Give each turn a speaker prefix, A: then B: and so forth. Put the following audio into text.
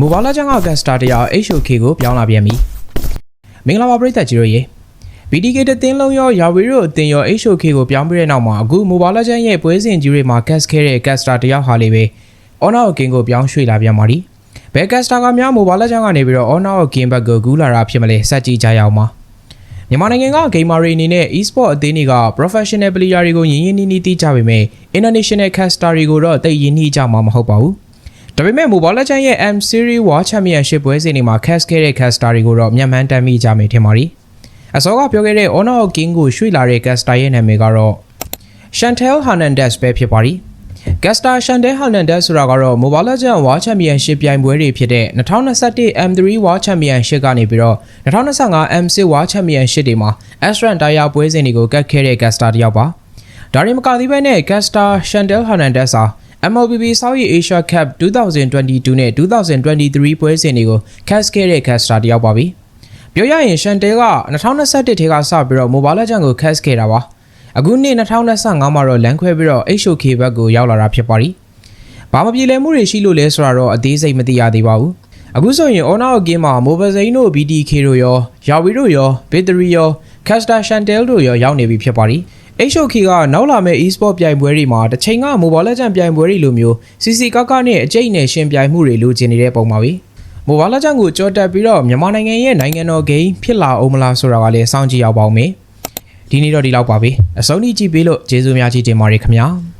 A: မိုဘာလာချန်ကကတ်စတာတရား HOK ကိုပြောင်းလာပြန်ပြီမင်္ဂလာပါပရိသတ်ကြီးတို့ရေ BDK တသင်းလုံးရောယာဝီတို့အသင်းရော HOK ကိုပြောင်းပြတဲ့နောက်မှာအခုမိုဘာလာချန်ရဲ့ပွဲစဉ်ကြီးတွေမှာကတ်ခဲတဲ့ကတ်စတာတရားဟာလေးပဲ Honor of King ကိုပြောင်းရွှေ့လာပြန်ပါပြီဘယ်ကတ်စတာကများမိုဘာလာချန်ကနေပြီးတော့ Honor of King ဘက်ကိုကူးလာတာဖြစ်မလဲစက်ကြည့်ကြရအောင်ပါမြန်မာနိုင်ငံက gamer တွေအနေနဲ့ e-sport အသင်းတွေက professional player တွေကိုရင်းရင်းနှီးနှီးသိကြပေမဲ့ international caster တွေကိုတော့သိရင်းနှီးကြမှာမဟုတ်ပါဘူး။ ဒါပေမဲ့ Mobile Legends ရဲ့ M Series World Championship ပွဲစဉ်တွေမှာ cast ခဲ့တဲ့ caster တွေကိုတော့မြန်မှန်တမ်းမိကြမယ်ထင်ပါတယ်။အစောကပြောခဲ့တဲ့ Honor of King ကိုရွှေ့လာတဲ့ caster ရဲ့နာမည်ကတော့ Chantel Hernandez ပဲဖြစ်ပါတယ်။ Caster Chantel Hernandez ဆိုတာကတော့ Mobile Legends World Championship ပြိုင်ပွဲတွေဖြစ်တဲ့2021 M3 World Championship ကနေပြီးတော့2025 M6 World Championship တွေမှာ Astran Tire ပွဲစဉ်တွေကိုကတ်ခဲ့တဲ့ Caster တစ်ယောက်ပါ။ဒါရင်မကသေးပဲနဲ့ Caster Chantel Hernandez ဟာ MLBB South Asia Cup 2022နဲ့2023ပွဲစဉ်တွေကို cast ခဲ့တဲ့ Caster တစ်ယောက်ပါပြီ။ပြောရရင် Chantel က2021ထဲကစပြီးတော့ Mobile Legends ကို cast ခဲ့တာပါ။အခုနှစ်2025မှာတော့လမ်းခွဲပြီးတော့ HOK ဘက်ကိုရောက်လာတာဖြစ်ပါသည်။ဘာမပြေလည်မှုတွေရှိလို့လဲဆိုတာတော့အသေးစိတ်မသိရသေးပါဘူး။အခုဆိုရင် Honor of Game မှာ Mobile Zane တို့ BDK တို့ရော Yawi တို့ရော Victory ရော Caster Chantel တို့ရောရောက်နေပြီဖြစ်ပါသည်။ HOK ကနောက်လာမယ့် e-sport ပြိုင်ပွဲတွေမှာတစ်ချိန်က Mobile Legends ပြိုင်ပွဲတွေလိုမျိုး CC ကကနဲ့အကျိတ်နဲ့ရှင်ပြိုင်မှုတွေလိုချင်နေတဲ့ပုံပါပဲ။ Mobile Legends ကိုကြော်တက်ပြီးတော့မြန်မာနိုင်ငံရဲ့နိုင်ငံတော်ဂိမ်းဖြစ်လာအောင်မလားဆိုတာကလည်းစောင့်ကြည့်ရအောင်ပါဦးမယ်။ဒီနေ့တော့ဒီလောက်ပါပဲ။အဆုံးထိကြည့်ပေးလို့ကျေးဇူးများကြီးတင်ပါတယ်ခင်ဗျာ။